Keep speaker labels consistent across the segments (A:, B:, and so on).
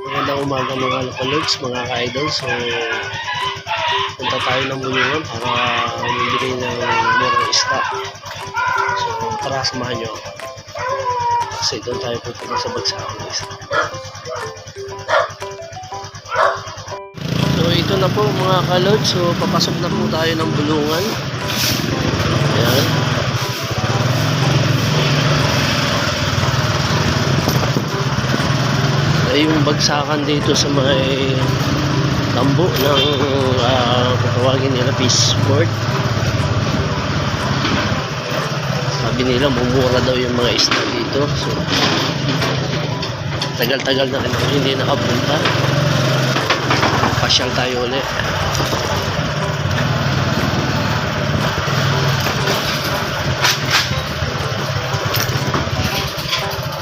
A: Magandang umaga mga lokalogs, mga ka-idol. So, punta tayo ng bulungan para bumili ng murang isda. So, tara samahan nyo. Kasi doon tayo pupunta sa bagsakan ng isda. So, ito na po mga kalod. So, papasok na po tayo ng bulungan. Ay yung bagsakan dito sa may tambo ng uh, tawagin nila Peace Port sabi nila mumura daw yung mga isda dito. So tagal-tagal na hindi nakapunta. Pasyal tayo ulit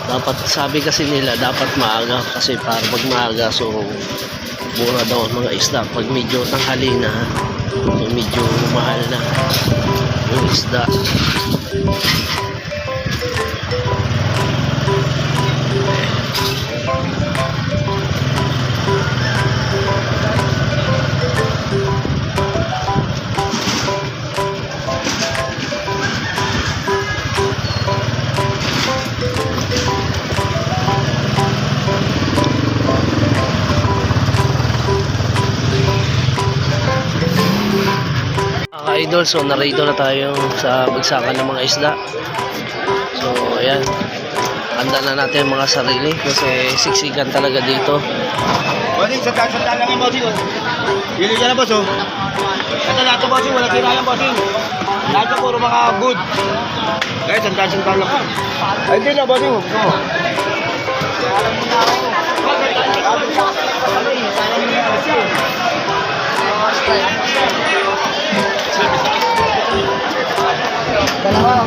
A: dapat sabi kasi nila dapat maaga kasi para pag maaga so mura daw ang mga isda. Pag medyo tanghali na so medyo mahal na yung isda idol so narito na tayo sa bagsakan ng mga isda so ayan handa na natin mga sarili kasi siksikan talaga dito
B: Bossing, sa taas lang yung bossing. oh. Bili ka na boss oh. Ito lahat ng bossing, wala tira yan bossing. Lahat ng puro mga good. Guys, ang taas lang. Ay, hindi na bossing. oh. Gusto mo? Dalawa, bili ka na lang.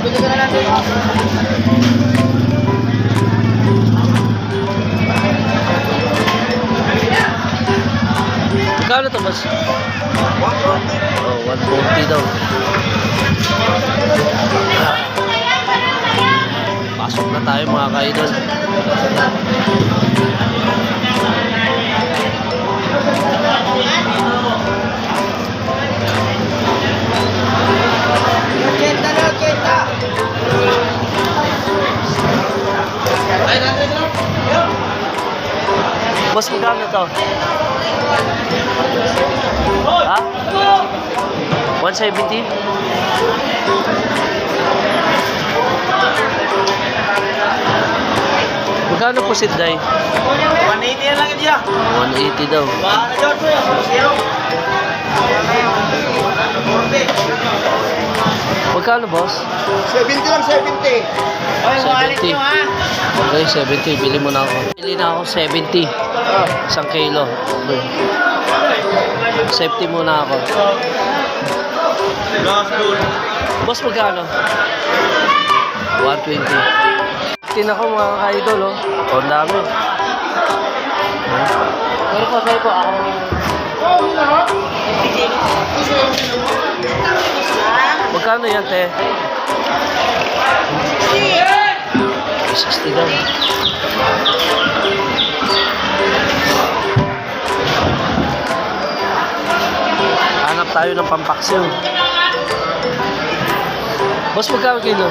A: Magkano to boss? Oh, 140 daw. Pasok na tayo mga ka-idol. Magkano to? Ha? 170? Magkano po si Day?
B: 180 na lang yun siya.
A: 180 daw.
B: Bahala na dyan, zero.
A: Magkano boss?
B: 70 lang, 70. Oy,
A: 70. Okay, 70. Bili mo na ako. Bili na ako 70.
B: Oh.
A: Isang kilo. Okay. Safety muna ako. Boss, magkano? 120. Tin ako mga ka-idol, oh. Oh, ang dami. Sorry po, sorry po. Ako... Magkano yan, te? 60 daw. Hanap tayo ng pampaksiw. Boss, magkano kilo?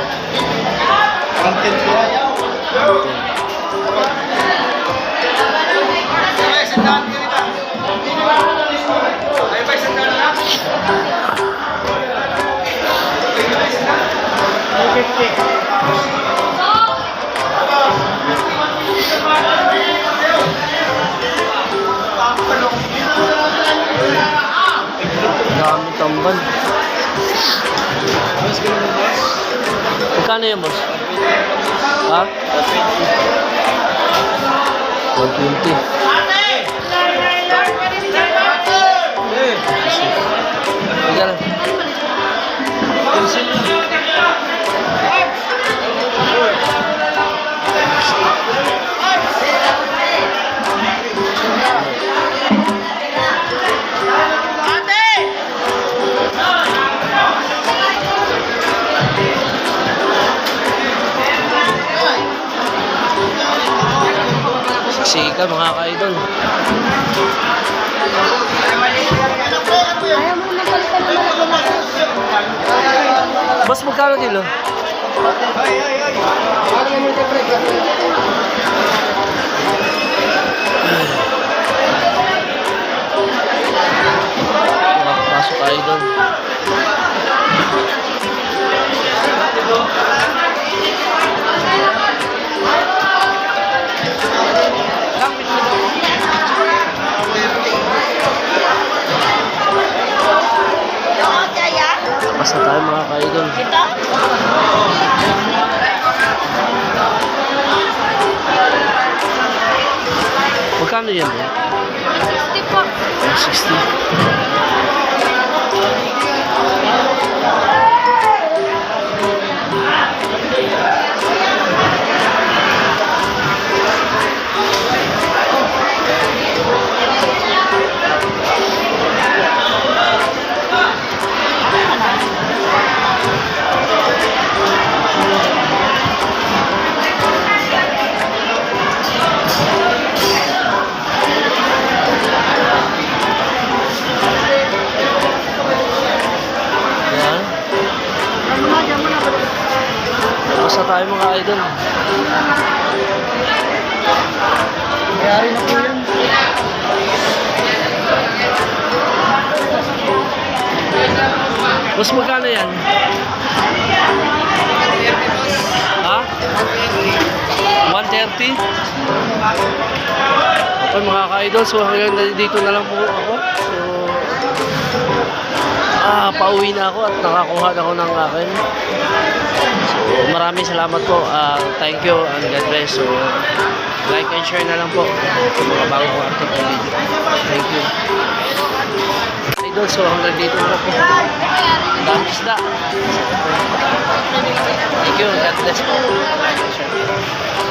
B: Content ko
A: Magkano yan, boss? Ha? 120. Magsika mga ka-idol.
C: Boss, magkano kilo? Ay, ay, ay.
A: Makapasok tayo doon. Thank you. Idol. Basta tayo mga ka-idol. Magkano yan? eh?
C: 60 po.
A: 60. Basta tayo mga idol.
B: Mayari na po yun.
A: Boss, magkano yan? Ha? 130? Okay mga ka-idol, so hanggang dito na lang po ako. So, ah, pauwi na ako at nakakuha na ako ng akin. Maraming salamat po. Ah, thank you and God bless. So, like and share na lang po sa mga bagong article video. Thank you. Idol, so hanggang dito na po. Dami isda. Thank you. God bless po. Like and.